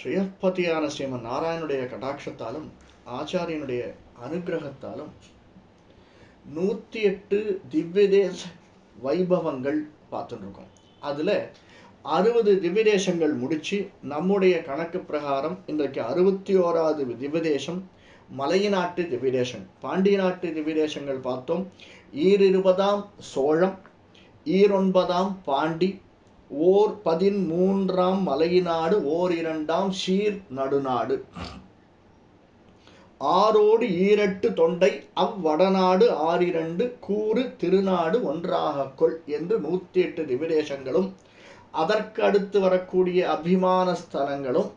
ஸ்ரீயப்பதியான ஸ்ரீமன் நாராயணுடைய கடாட்சத்தாலும் ஆச்சாரியனுடைய அனுகிரகத்தாலும் நூற்றி எட்டு திவ்யதேச வைபவங்கள் பார்த்துட்டுருக்கோம். அதில் அறுபது திவ்யதேசங்கள் முடித்து நம்முடைய கணக்கு பிரகாரம் இன்றைக்கு அறுபத்தி ஓராவது திவ்யதேசம் மலையநாட்டு திவ்யதேசம் பாண்டிய நாட்டு திவ்யதேசங்கள் பார்த்தோம். ஈரிருபதாம் சோழம் ஈரொன்பதாம் பாண்டி ஓர் பதிமூன்றாம் மலையினாடு ஓர் இரண்டாம் சீர் நடுநாடு. ஆரோடு ஈரட்டு தொண்டை அவ்வடநாடு ஆறிரண்டு கூறு திருநாடு ஒன்றாக கொள் என்று நூற்றி எட்டு திவிதேசங்களும் அதற்கு அடுத்து வரக்கூடிய அபிமான ஸ்தலங்களும்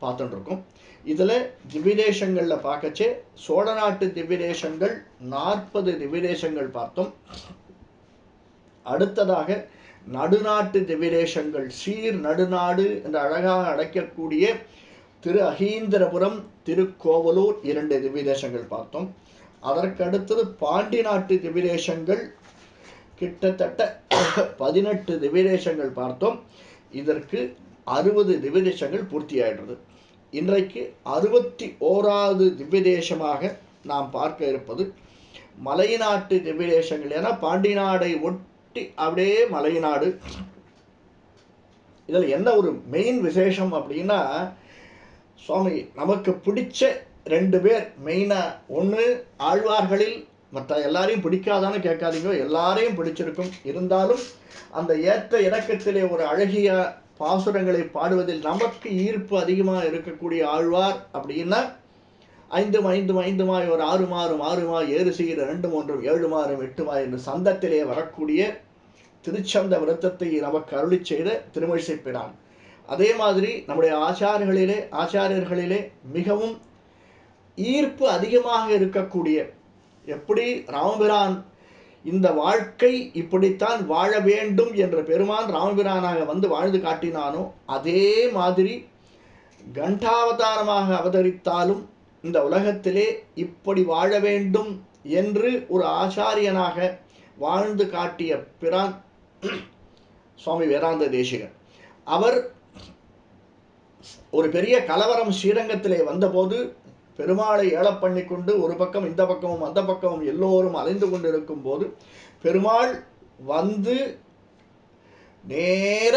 பார்த்துட்டுருக்கோம். இதில் திவ்விதேசங்களில் பார்க்கச்சே சோழ நாட்டு திவ்விதேசங்கள் நாற்பது திவ்விதேசங்கள் பார்த்தோம். அடுத்ததாக நடுநாட்டு திவ்யதேசங்கள் சீர் நடுநாடு என்று அழகாக அழைக்கக்கூடிய திரு அகீந்திரபுரம் திருக்கோவலூர் இரண்டு திவ்யதேசங்கள் பார்த்தோம். அதற்கடுத்தது பாண்டி நாட்டு திவ்யதேசங்கள் கிட்டத்தட்ட பதினெட்டு திவ்யதேசங்கள் பார்த்தோம். இதற்கு அறுபது திவ்யதேசங்கள் பூர்த்தியாயிடுறது இன்றைக்கு அறுபத்தி ஓராவது திவ்யதேசமாக நாம் பார்க்க இருப்பது மலைநாட்டு திவ்யதேசங்கள் ஏன்னா பாண்டி நாடை ஒட்டி அப்படியே மலைநாடு. இதில் என்ன ஒரு மெயின் விசேஷம் அப்படின்னா சுவாமி நமக்கு பிடிச்ச ரெண்டு பேர் மெயினாக ஒன்று ஆழ்வார்களில் மற்ற எல்லாரையும் பிடிக்காதான்னு கேட்காதீங்க எல்லாரையும் பிடிச்சிருக்கும். இருந்தாலும் அந்த ஏற்ற இறக்கத்திலே ஒரு அழகிய பாசுரங்களை பாடுவதில் நமக்கு ஈர்ப்பு அதிகமாக இருக்கக்கூடிய ஆழ்வார் அப்படின்னா ஐந்தும் ஐந்தும் ஐந்துமாய் ஒரு ஆறு மாறும் ஆறு மாய் ஏறு செய்கிற ரெண்டு மூன்றும் ஏழு மாறும் எட்டுமாய் என்று சந்தத்திலே வரக்கூடிய திருச்சந்த விரத்தத்தை நமக்கு அருளி செய்த திருமழிசை பிரான் அதே மாதிரி நம்முடைய ஆச்சாரியர்களிலே ஆச்சாரியர்களிலே மிகவும் ஈர்ப்பு அதிகமாக இருக்கக்கூடிய எப்படி ராமபிரான் இந்த வாழ்க்கை இப்படித்தான் வாழ வேண்டும் என்ற பெருமான் ராமபிரானாக வந்து வாழ்ந்து காட்டினானோ அதே மாதிரி கண்டாவதாரமாக அவதரித்தாலும் இந்த உலகத்திலே இப்படி வாழ வேண்டும் என்று ஒரு ஆச்சாரியனாக வாழ்ந்து காட்டிய பிரான் சுவாமி வேதாந்த தேசிகர். அவர் ஒரு பெரிய கலவரம் ஸ்ரீரங்கத்திலே வந்தபோது பெருமாளை ஏழப் பண்ணி கொண்டு ஒரு பக்கம் இந்த பக்கமும் அந்த பக்கமும் எல்லோரும் அலைந்து கொண்டிருக்கும் போது பெருமாள் வந்து நேர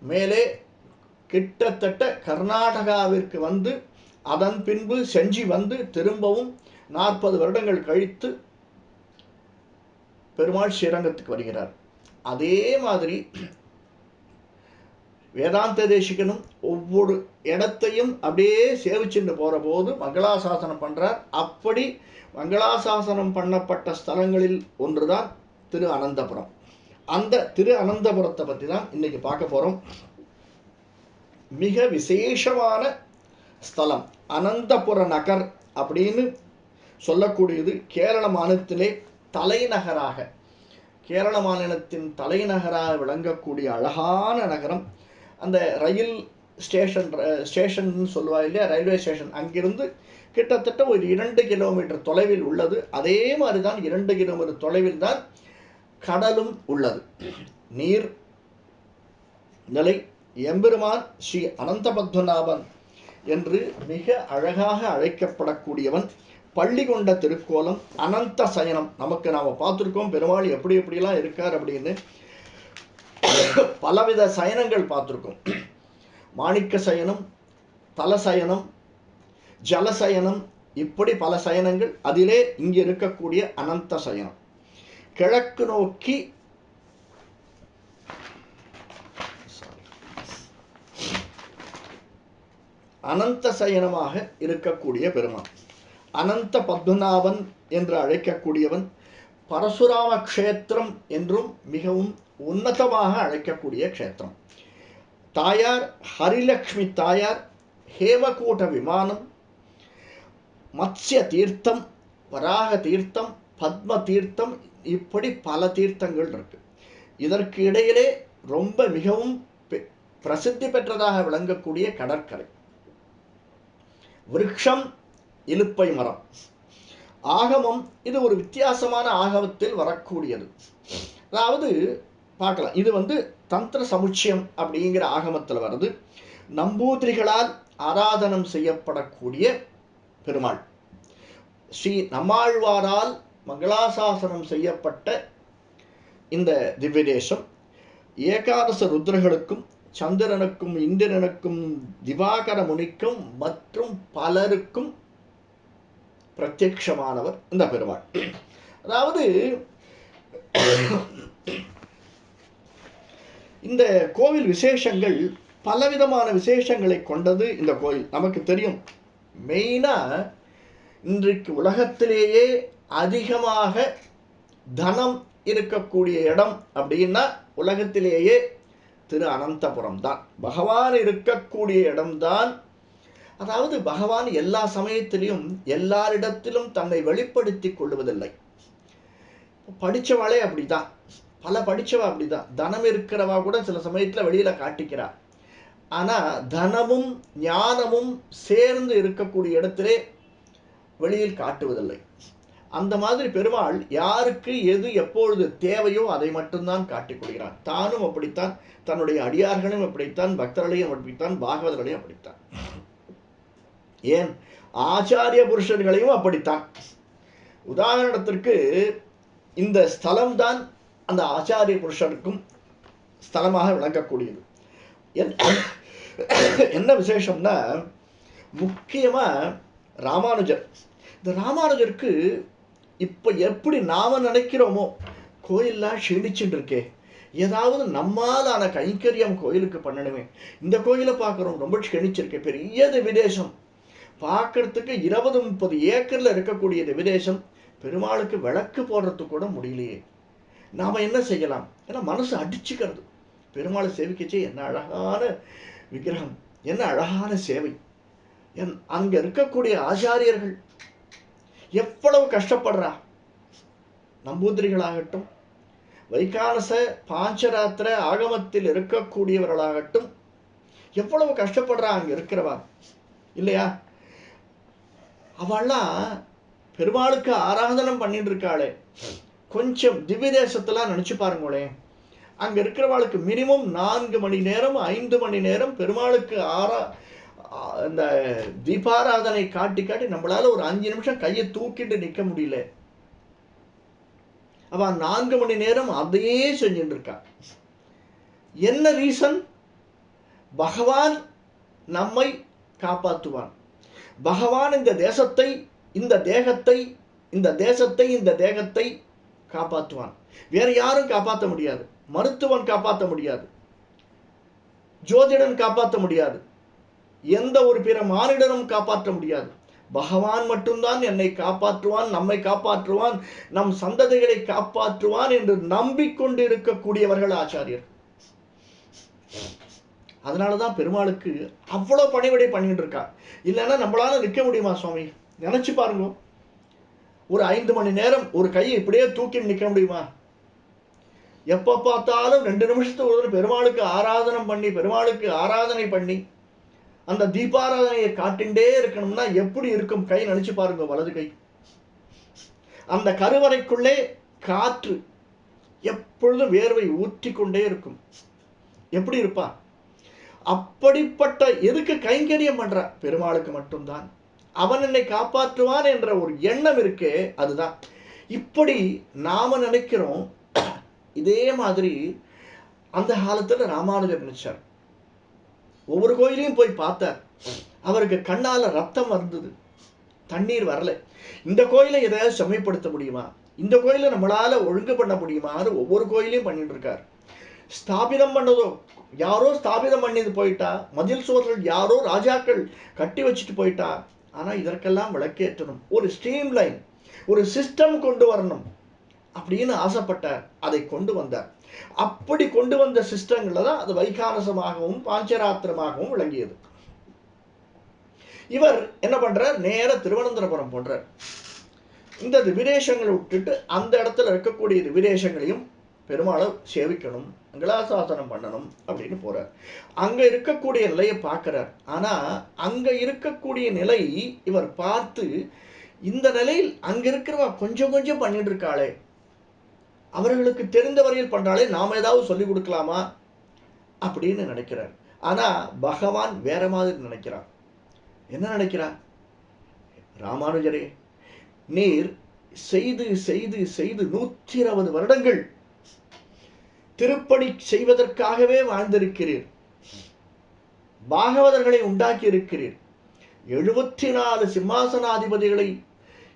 மேலே கிட்டத்தட்ட கர்நாடகாவிற்கு வந்து அதன் பின்பு செஞ்சி வந்து திரும்பவும் நாற்பது வருடங்கள் கழித்து பெருமாள் ஸ்ரீரங்கத்துக்கு வருகிறார். அதே மாதிரி வேதாந்த தேசிகனும் ஒவ்வொரு இடத்தையும் அப்படியே சேவிச்சுட்டு போகிற போது மங்களாசாசனம் பண்ணுறார் அப்படி மங்களாசாசனம் பண்ணப்பட்ட ஸ்தலங்களில் ஒன்று தான் திரு அனந்தபுரம். அந்த திரு அனந்தபுரத்தை பற்றி தான் இன்றைக்கி பார்க்க போகிறோம் மிக விசேஷமான ஸ்தலம். அனந்தபுர நகர் அப்படின்னு சொல்லக்கூடியது கேரள மாநிலத்திலே தலைநகராக. கேரள மாநிலத்தின் தலைநகராக விளங்கக்கூடிய அழகான நகரம். அந்த ரயில் ஸ்டேஷன் ஸ்டேஷன் சொல்லுவா இல்லையா? Railway station. அங்கிருந்து கிட்டத்தட்ட ஒரு இரண்டு கிலோமீட்டர் தொலைவில் உள்ளது. அதே மாதிரி தான் இரண்டு கிலோமீட்டர் தொலைவில் தான் கடலும் உள்ளது. நீர் நிலை எம்பெருமான் ஸ்ரீ அனந்த பத்மநாபன் என்று மிக அழகாக அழைக்கப்படக்கூடியவன் பள்ளி கொண்ட திருக்கோலம் அனந்த சயனம். நமக்கு நாம் பார்த்துருக்கோம் பெருமாள் எப்படி எப்படிலாம் இருக்கார் அப்படின்னு. பலவித சயனங்கள் பார்த்துருக்கோம். மாணிக்க சயனம் தலசயனம் ஜலசயனம் இப்படி பல சயனங்கள். அதிலே இங்கே இருக்கக்கூடிய அனந்த சயனம். கிழக்கு நோக்கி அனந்த சயனமாக இருக்கக்கூடிய பெருமான். அனந்த பத்மநாபன் என்று அழைக்கக்கூடியவன் பரசுராம க்ஷேத்திரம் என்றும் மிகவும் உன்னதமாக அழைக்கக்கூடிய க்ஷேத்திரம். தாயார் ஹரிலக்ஷ்மி தாயார் ஹேமகூட்ட விமானம் மத்ஸ்ய தீர்த்தம் வராக தீர்த்தம் பத்ம தீர்த்தம் இப்படி பல தீர்த்தங்கள் இருக்கு. இதற்கு இடையிலே ரொம்ப மிகவும் பெ- பிரசித்தி பெற்றதாக விளங்கக்கூடிய கடற்கரை. விருக்ஷம் இலுப்பை மரம். ஆகமம் இது ஒரு வித்தியாசமான ஆகமத்தில் வரக்கூடியது. அதாவது பார்க்கலாம். இது வந்து தந்திர சமுச்சயம் அப்படிங்கிற ஆகமத்தில் வருது. நம்பூதிரிகளால் ஆராதனம் செய்யப்படக்கூடிய பெருமாள். ஸ்ரீ நம்மாழ்வாரால் மங்களாசாசனம் செய்யப்பட்ட இந்த திவ்யதேசம் ஏகாதச ருத்ரர்களுக்கும் சந்திரனுக்கும் இந்திரனுக்கும் திவாகர முனிக்கும் மற்றும் பலருக்கும் பிரத்யட்சமானவர் இந்த பெருமாள். அதாவது இந்த கோவில் விசேஷங்கள் பலவிதமான விசேஷங்களை கொண்டது இந்த கோயில். நமக்கு தெரியும். மெயினாக இன்றைக்கு உலகத்திலேயே அதிகமாக தனம் இருக்கக்கூடிய இடம் அப்படின்னா உலகத்திலேயே திரு அனந்தபுரம் தான் பகவான் இருக்கக்கூடிய இடம்தான். அதாவது பகவான் எல்லா சமயத்திலையும் எல்லாரிடத்திலும் தன்னை வெளிப்படுத்தி கொள்வதில்லை. படித்தவளே அப்படிதான். பல படித்தவ அப்படிதான். தனம் இருக்கிறவா கூட சில சமயத்தில் வெளியில் காட்டிக்கிறா. ஆனால் தனமும் ஞானமும் சேர்ந்து இருக்கக்கூடிய இடத்திலே வெளியில் காட்டுவதில்லை. அந்த மாதிரி பெருமாள் யாருக்கு எது எப்பொழுது தேவையோ அதை மட்டும்தான் காட்டிக் கொள்கிறான். தானும் அப்படித்தான் தன்னுடைய அடியார்களையும் அப்படித்தான் பக்தர்களையும் அப்படித்தான் பாகவதர்களையும் அப்படித்தான். ஏன்? ஆச்சாரிய புருஷர்களையும் அப்படித்தான். உதாரணத்திற்கு இந்த ஸ்தலம்தான் அந்த ஆச்சாரிய புருஷனுக்கும் ஸ்தலமாக விளங்கக்கூடியது. என்ன விசேஷம்னா முக்கியமாக ராமானுஜர். இந்த ராமானுஜருக்கு இப்போ எப்படி நாம் நினைக்கிறோமோ? கோயிலெலாம் க்ஷீணிச்சுட்டு இருக்கே ஏதாவது நம்மாலான கைங்கரியம் கோயிலுக்கு பண்ணணுமே. இந்த கோயிலை பார்க்குறோம் ரொம்ப க்ஷணிச்சிருக்கே பெரியது விதேசம் பார்க்குறதுக்கு இருபது முப்பது ஏக்கரில் இருக்கக்கூடியது விதேசம் பெருமாளுக்கு விளக்கு போடுறதுக்கு கூட முடியலையே. நாம் என்ன செய்யலாம்? ஏன்னா மனசு அடிச்சுக்கிறது. பெருமாளை சேவிக்கச்சே என்ன அழகான விக்கிரகம். என்ன அழகான சேவை. என் அங்கே இருக்கக்கூடிய ஆச்சாரியர்கள் எவ்வளவு கஷ்டப்படுறா? நம்பூதிரிகளாகட்டும் வைகாலச பாஞ்சராத்திர ஆகமத்தில் இருக்கக்கூடியவர்களாகட்டும் எவ்வளவு கஷ்டப்படுறா அங்கே இருக்கிறவா? இல்லையா? அவள்லாம் பெருமாளுக்கு ஆராதனம் பண்ணிட்டு இருக்காளே கொஞ்சம் திவ்ய தேசத்தெல்லாம் நினச்சி பாருங்களேன் அங்கே இருக்கிறவாளுக்கு மினிமம் நான்கு மணி நேரம் ஐந்து மணி நேரம் பெருமாளுக்கு ஆரா இந்த தீபாராதனை காட்டி காட்டி நம்மளால ஒரு அஞ்சு நிமிஷம் கையை தூக்கிட்டு நிற்க முடியல. அவ நான்கு மணி நேரம் அதையே செஞ்சுட்டு இருக்கா. என்ன ரீசன் பகவான் நம்மை காப்பாற்றுவான். பகவான் இந்த தேசத்தை இந்த தேகத்தை இந்த தேசத்தை இந்த தேகத்தை காப்பாற்றுவான். வேற யாரும் காப்பாற்ற முடியாது. மருத்துவன் காப்பாற்ற முடியாது. ஜோதிடன் காப்பாற்ற முடியாது. எந்த ஒரு பிற மானிடரும் காப்பாற்ற முடியாது. பகவான் மட்டும்தான் என்னை காப்பாற்றுவான் நம்மை காப்பாற்றுவான் நம் சந்ததிகளை காப்பாற்றுவான் என்று நம்பிக்கொண்டு இருக்கக்கூடியவர்கள் ஆச்சாரியர். அதனாலதான் பெருமாளுக்கு அவ்வளோ பணிவிடை பண்ணிட்டு இருக்கா இல்லைன்னா நம்மளால நிற்க முடியுமா சுவாமி? நினைச்சு பாருங்க. ஒரு ஐந்து மணி நேரம் ஒரு கையை இப்படியே தூக்கி நிற்க முடியுமா? எப்போ பார்த்தாலும் ரெண்டு நிமிஷத்துக்கு ஒரு பெருமாளுக்கு ஆராதனம் பண்ணி பெருமாளுக்கு ஆராதனை பண்ணி அந்த தீபாராதனையை காட்டிண்டே இருக்கணும்னா எப்படி இருக்கும்? கை நினைச்சு பாருங்க வலது கை. அந்த கருவறைக்குள்ளே காற்று எப்பொழுதும் வேர்வை ஊற்றி கொண்டே இருக்கும். எப்படி இருப்பா? அப்படிப்பட்ட எதுக்கு கைங்கரியம் பண்ற? பெருமாளுக்கு மட்டும்தான். அவன் என்னை காப்பாற்றுவான் என்ற ஒரு எண்ணம் இருக்கே அதுதான். இப்படி நாம நினைக்கிறோம். இதே மாதிரி அந்த காலத்தில் ராமானுஜர் நினைச்சார். ஒவ்வொரு கோயிலையும் போய் பார்த்தார் அவருக்கு கண்ணால் ரத்தம் வந்தது. தண்ணீர் வரல. இந்த கோயிலை எதையாவது செம்மைப்படுத்த முடியுமா? இந்த கோயிலை நம்மளால் ஒழுங்கு பண்ண முடியுமான்னு ஒவ்வொரு கோயிலையும் பண்ணிட்டு இருக்கார். ஸ்தாபிதம் பண்ணதோ யாரோ ஸ்தாபிதம் பண்ணிட்டு போயிட்டா மதில் சுவர்கள் யாரோ ராஜாக்கள் கட்டி வச்சுட்டு போயிட்டா ஆனால் இதற்கெல்லாம் விளக்கேற்றணும். ஒரு ஸ்ட்ரீம் லைன் ஒரு சிஸ்டம் கொண்டு வரணும் அப்படின்னு ஆசைப்பட்டார். அதை கொண்டு வந்தார். அப்படி கொண்டு வந்த சிஸ்டங்கள்ல தான் அது வைகானசமாகவும் பாஞ்சராத்திரமாகவும் விளங்கியது. இவர் என்ன பண்றார்? நேர திருவனந்தபுரம் போன்றார். இந்த விரேஷங்களை விட்டுட்டு அந்த இடத்துல இருக்கக்கூடிய விரேஷங்களையும் பெருமாளை சேவிக்கணும் அங்கலாசாசனம் பண்ணணும் அப்படின்னு போறார். அங்க இருக்கக்கூடிய நிலையை பார்க்கிறார். ஆனா அங்க இருக்கக்கூடிய நிலை இவர் பார்த்து இந்த நிலையில் அங்க இருக்கிறவ கொஞ்சம் கொஞ்சம் பண்ணிட்டு இருக்காளே அவர்களுக்கு தெரிந்த வரையில் பண்றாலே நாம ஏதாவது சொல்லிக் கொடுக்கலாமா? அப்படின்னு நினைக்கிறார். ஆனா பகவான் வேற மாதிரி நினைக்கிறார். என்ன நினைக்கிறா ராமானுஜரே நீர் செய்து செய்து செய்து நூற்றி இருபது வருடங்கள் திருப்பணி செய்வதற்காகவே வாழ்ந்திருக்கிறீர். பாகவதர்களை உண்டாக்கி இருக்கிறீர் எழுபத்தி நாலு சிம்மாசனாதிபதிகளை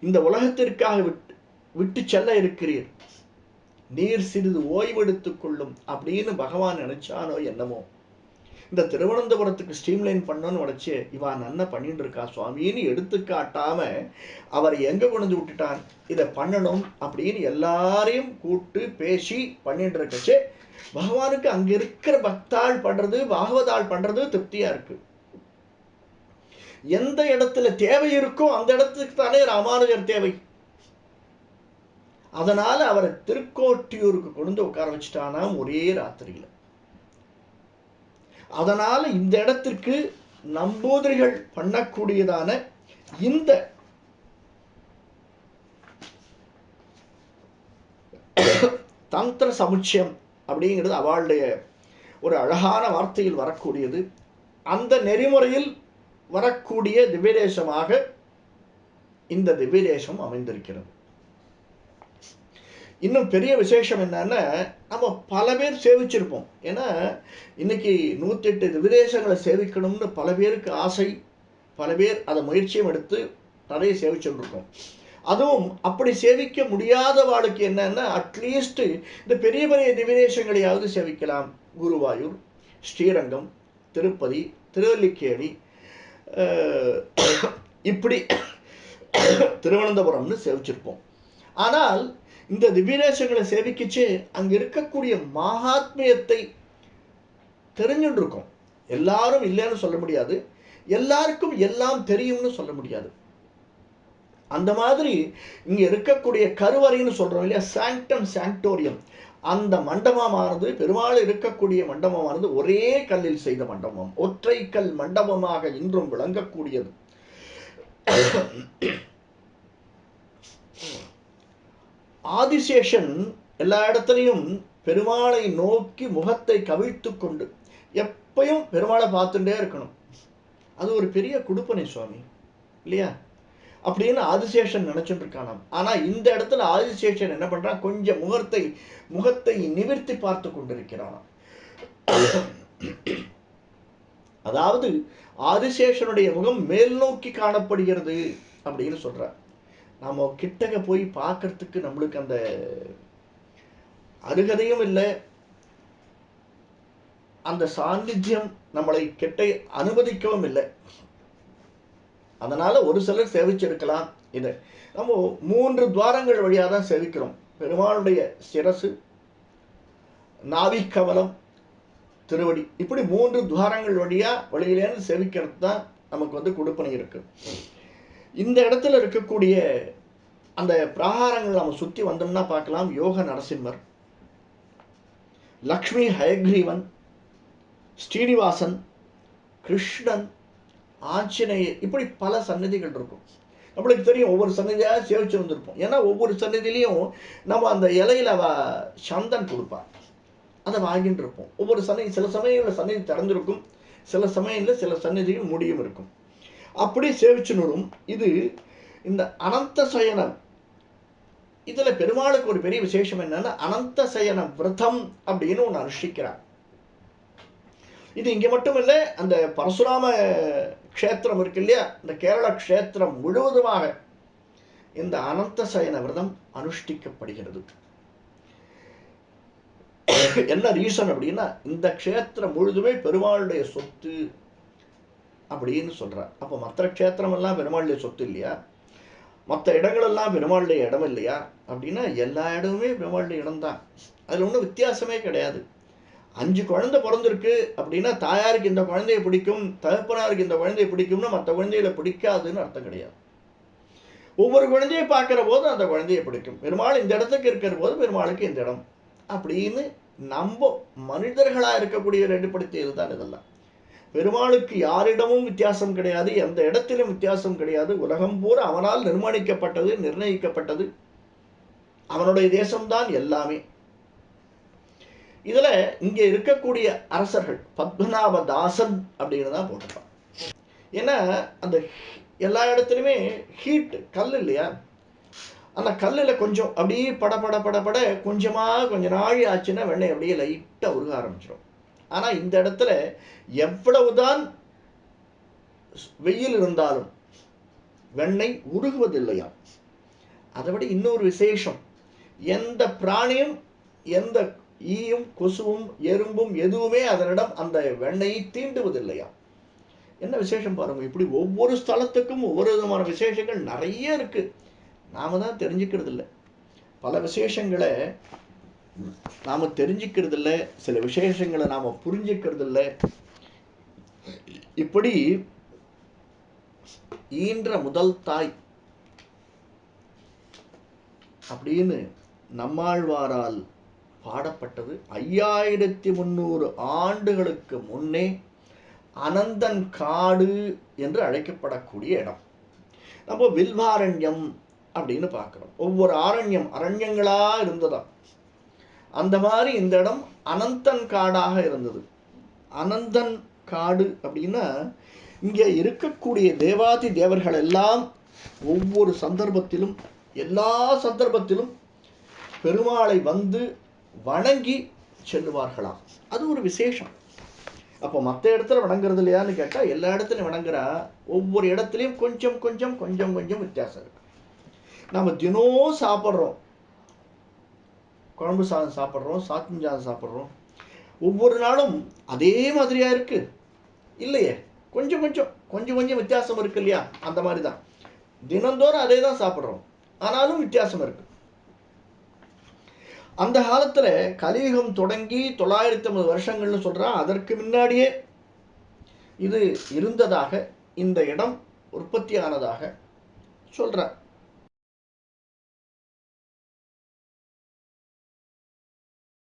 இந்த உலகத்திற்காக விட்டு விட்டு செல்ல இருக்கிறீர். நீர் சிறிது ஓய்வெடுத்துக் கொள்ளும் அப்படின்னு பகவான் நினைச்சானோ என்னமோ. இந்த திருவனந்தபுரத்துக்கு ஸ்ட்ரீம்லைன் பண்ணோன்னு உடச்சு இவன் நன்ன பண்ணிட்டு இருக்கா. சுவாமின்னு எடுத்துக்காட்டாம அவர் எங்க கொண்டு விட்டுட்டான் இதை பண்ணணும் அப்படின்னு எல்லாரையும் கூட்டு பேசி பண்ணிட்டு இருக்கச்சு. பகவானுக்கு அங்க இருக்கிற பக்தாள் பண்றது பாகவதாள் பண்றது திருப்தியா இருக்கு. எந்த இடத்துல தேவை இருக்கோ அந்த இடத்துக்கு தானே ராமானுஜர் தேவை. அதனால அவரை திருக்கோட்டியூருக்கு கொண்டு உட்கார வச்சுட்டானாம் ஒரே ராத்திரியில. அதனால இந்த இடத்திற்கு நம்பூதிரிகள் பண்ணக்கூடியதான இந்த தந்திர சமுச்சயம் அப்படிங்கிறது அவளுடைய ஒரு அழகான வார்த்தையில் வரக்கூடியது. அந்த நெறிமுறையில் வரக்கூடிய திவ்யதேசமாக இந்த திவ்யதேசம் அமைந்திருக்கிறது. இன்னும் பெரிய விசேஷம் என்னன்னா நம்ம பல பேர் சேவிச்சிருப்போம். ஏன்னா இன்னைக்கு நூற்றெட்டு விதேசங்களை சேவிக்கணும்னு பல பேருக்கு ஆசை பல பேர் அதை முயற்சியும் எடுத்து நிறைய சேவிச்சுருக்கோம். அதுவும் அப்படி சேவிக்க முடியாத வாழ்க்கை என்னன்னா அட்லீஸ்ட் இந்த பெரிய பெரிய திவிதேசங்களையாவது சேவிக்கலாம். குருவாயூர் ஸ்ரீரங்கம் திருப்பதி திருவல்லிக்கேணி இப்படி திருவனந்தபுரம்னு சேவிச்சிருப்போம். ஆனால் இந்த திவ்யதேசங்களை சேவிக்கிச்சு அங்க இருக்கக்கூடிய மகாத்மியத்தை தெரிஞ்சுட்டு இருக்கோம் எல்லாரும் இல்லைன்னு சொல்ல முடியாது. எல்லாருக்கும் எல்லாம் தெரியும்னு சொல்ல முடியாது. அந்த மாதிரி இங்க இருக்கக்கூடிய கருவறைன்னு சொல்றோம் இல்லையா? சாங்டம் சாங்டோரியம் அந்த மண்டபமானது பெருமாள் இருக்கக்கூடிய மண்டபமானது ஒரே கல்லில் செய்த மண்டபம். ஒற்றை கல் மண்டபமாக இன்றும் விளங்கக்கூடியது. ஆதிசேஷன் எல்லா இடத்துலையும் பெருமாளை நோக்கி முகத்தை கவிழ்த்து கொண்டு எப்பயும் பெருமாளை பார்த்துட்டே இருக்கணும். அது ஒரு பெரிய குடுப்பனை சுவாமி. இல்லையா? அப்படின்னு ஆதிசேஷன் நினைச்சுட்டு இருக்கானாம். ஆனா இந்த இடத்துல ஆதிசேஷன் என்ன பண்றான்? கொஞ்சம் முகத்தை முகத்தை நிவிர்த்தி பார்த்து கொண்டிருக்கிறானாம். அதாவது ஆதிசேஷனுடைய முகம் மேல் நோக்கி காணப்படுகிறது அப்படின்னு சொல்றார். நம்ம கிட்டக போய் பார்க்கறதுக்கு நம்மளுக்கு அந்த அருகதையும் இல்லை. அந்த சாநித்தியம் நம்மளை கிட்ட அனுமதிக்கவும் இல்லை. அதனால ஒரு சிலர் சேவிச்சிருக்கலாம். இதை நம்ம மூன்று துவாரங்கள் வழியாக தான் சேவிக்கிறோம். பெருமாளுடைய சிரசு நாவிக்கவலம் திருவடி. இப்படி மூன்று துவாரங்கள் வழியா வழியிலேருந்து சேவிக்கிறது தான் நமக்கு வந்து கொடுப்பனை இருக்கு. இந்த இடத்துல இருக்கக்கூடிய அந்த பிரகாரங்கள் நம்ம சுற்றி வந்தோம்னா பார்க்கலாம். யோக நரசிம்மர் லக்ஷ்மி ஹயக்ரீவன் ஸ்ரீனிவாசன் கிருஷ்ணன் ஆஞ்சநேயர் இப்படி பல சன்னதிகள் இருக்கும். நம்மளுக்கு தெரியும் ஒவ்வொரு சன்னதியாக சேவிச்சு வந்திருப்போம். ஏன்னா ஒவ்வொரு சன்னதிலையும் நம்ம அந்த இலையில அவ சந்தன் கொடுப்பா அதை வாங்கிட்டு இருப்போம். ஒவ்வொரு சன்னதி சில சமயங்களில் சன்னதி திறந்திருக்கும். சில சமயங்களில் சில சன்னதிகள் முடியும் இருக்கும். அப்படி சேவிச்சுன்னு வரும் இது இந்த அனந்த சயனம். இதுல பெருமாளுக்கு ஒரு பெரிய விசேஷம் என்னன்னா அனந்த சயன விரதம் அப்படின்னு ஒன்று அனுஷ்டிக்கிறார். இது இங்கே மட்டும் இல்லை அந்த பரசுராம க்ஷேத்திரம் இருக்கு இல்லையா? இந்த கேரள க்ஷேத்திரம் முழுவதுமாக இந்த அனந்த சயன விரதம் அனுஷ்டிக்கப்படுகிறது. என்ன ரீசன் அப்படின்னா இந்த க்ஷேத்திரம் முழுதுமே பெருமாளுடைய சொத்து அப்படின்னு சொல்கிறார் அப்போ மற்ற க்ஷேத்திரமெல்லாம் பெருமாளுடைய சொத்து இல்லையா? மற்ற இடங்களெல்லாம் பெருமாளுடைய இடம் இல்லையா? அப்படின்னா எல்லா இடமுமே பெருமாளுடைய இடம்தான். அதில் ஒன்றும் வித்தியாசமே கிடையாது. அஞ்சு குழந்தை பிறந்திருக்கு அப்படின்னா தாயாருக்கு இந்த குழந்தையை பிடிக்கும் தகப்பனாருக்கு இந்த குழந்தையை பிடிக்கும்னா மற்ற குழந்தைகளை பிடிக்காதுன்னு அர்த்தம் கிடையாது. ஒவ்வொரு குழந்தையை பார்க்கிற போது அந்த குழந்தையை பிடிக்கும். பெருமாள் இந்த இடத்துக்கு இருக்கிற போது பெருமாளுக்கு இந்த இடம். அப்படின்னு நம்ம மனிதர்களாக இருக்கக்கூடிய ரெண்டுபடுத்தியது தான் இதெல்லாம். பெருமாளுக்கு யாரிடமும் வித்தியாசம் கிடையாது எந்த இடத்திலும் வித்தியாசம் கிடையாது. உலகம் பூரா அவனால் நிர்மாணிக்கப்பட்டது நிர்ணயிக்கப்பட்டது. அவனுடைய தேசம்தான் எல்லாமே. இதுல இங்கே இருக்கக்கூடிய அரசர்கள் பத்மநாப தாசன் அப்படின்னு தான் போட்டிருப்பான். ஏன்னா அந்த எல்லா இடத்துலையுமே ஹீட் கல் இல்லையா? அந்த கல்லில் கொஞ்சம் அப்படியே பட பட பட பட கொஞ்சமாக கொஞ்ச நாழி ஆச்சுன்னா வெண்ணெய் அப்படியே லைட்டாக உருக ஆரம்பிச்சிடும் ஆனால் இந்த இடத்துல எவ்வளவுதான் வெயில் இருந்தாலும் வெண்ணெய் உருகுவதில்லையாம் அதை விட இன்னொரு விசேஷம். எந்த பிராணியும் எந்த ஈயும் கொசுவும் எறும்பும் எதுவுமே அதனிடம் அந்த வெண்ணெயை தீண்டுவதில்லையாம் என்ன விசேஷம் பாருங்கள் இப்படி ஒவ்வொரு ஸ்தலத்துக்கும் ஒவ்வொரு விதமான விசேஷங்கள் நிறைய இருக்கு. நாம தான் தெரிஞ்சுக்கிறது இல்லை பல விசேஷங்களை நாம தெரிஞ்சுக்கிறதில்ல சில விசேஷங்களை நாம புரிஞ்சுக்கிறதில்ல. இப்படி ஈன்ற முதல் தாய் அப்படின்னு நம்மாழ்வாரால் பாடப்பட்டது ஐயாயிரத்தி முந்நூறு ஆண்டுகளுக்கு முன்னே அனந்தன் காடு என்று அழைக்கப்படக்கூடிய இடம். நம்ம வில்வாரண்யம் அப்படின்னு பார்க்குறோம். ஒவ்வொரு ஆரண்யம் அரண்யங்களா இருந்ததா அந்த மாதிரி இந்த இடம் அனந்தன் காடாக இருந்தது. அனந்தன் காடு அப்படின்னா இங்கே இருக்கக்கூடிய தேவாதி தேவர்கள் எல்லாம் ஒவ்வொரு சந்தர்ப்பத்திலும் எல்லா சந்தர்ப்பத்திலும் பெருமாளை வந்து வணங்கி செல்லுவார்களாம். அது ஒரு விசேஷம். அப்போ மற்ற இடத்துல வணங்குறது இல்லையான்னு கேட்டால் எல்லா இடத்துலையும் வணங்குறா ஒவ்வொரு இடத்துலையும் கொஞ்சம் கொஞ்சம் கொஞ்சம் கொஞ்சம் வித்தியாசம் இருக்கு. நம்ம தினம் சாப்பிட்றோம். குழம்பு சாதம் சாப்பிட்றோம் சாத்தம் சாதம் சாப்பிட்றோம். ஒவ்வொரு நாளும் அதே மாதிரியா இருக்கு. இல்லையே? கொஞ்சம் கொஞ்சம் கொஞ்சம் கொஞ்சம் வித்தியாசம் இருக்கு இல்லையா? அந்த மாதிரி தான் தினந்தோறும் அதே தான் சாப்பிட்றோம். ஆனாலும் வித்தியாசம் இருக்கு. அந்த காலத்துல கலியுகம் தொடங்கி தொள்ளாயிரத்தி ஐம்பது வருஷங்கள்னு சொல்கிறான் அதற்கு முன்னாடியே இது இருந்ததாக இந்த இடம் உற்பத்தியானதாக சொல்கிறார்